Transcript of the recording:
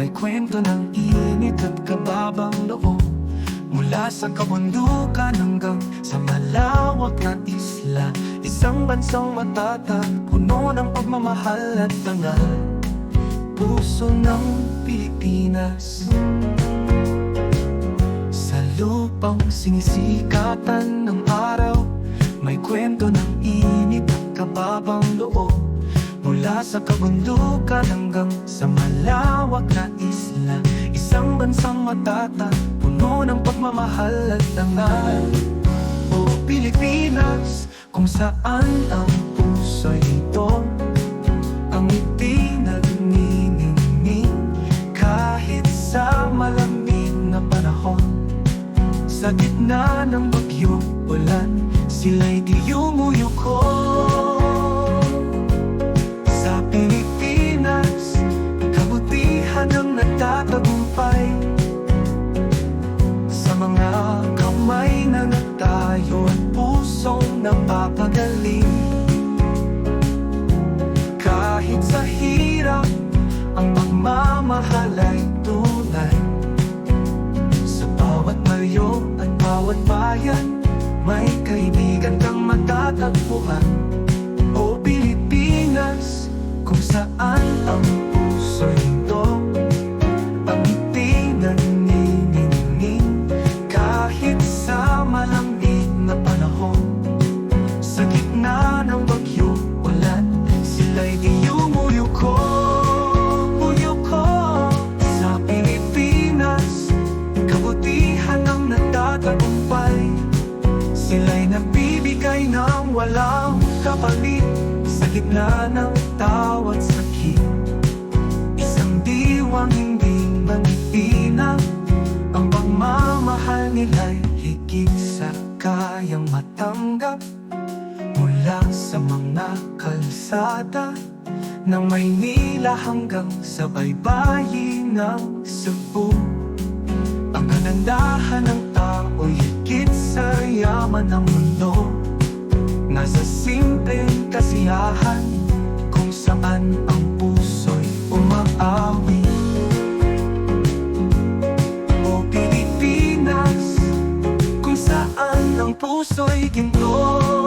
May kwento ng init at kababang loob. Mula sa kabundukan hanggang sa malawak na isla Isang bansang matatag, puno ng pagmamahal at dangal Puso ng Pilipinas. Sa lupang sinisikatan ng araw May kwento ng init at kababang loob Mula sa kabundukan hanggang sa malawak na isla. Isang bansang matatag, puno ng pagmamahal at dangal O Pilipinas, kung saan ang puso'y ito Ang ngiti nagniningning. Kahit sa malamig na panahon Sa gitna ng bagyong ulan Sila'y di yumuyuko matatagpuan O Pilipinas Kung saan ang Sila'y nagbibigay ng walang kapalit Sa gitna ng tawat sakit. Isang diwang hindi manipinang Ang pagmamahal nila'y higit sa kayang matanggap. Mula sa mga kalsada Ng Maynila hanggang sa baybayin ng Cebu Ang kanandahan ng yaman ng mundo. Nasa simpleng kasiyahan Kung saan ang puso'y umaawi. O Pilipinas Kung saan ang puso'y ginto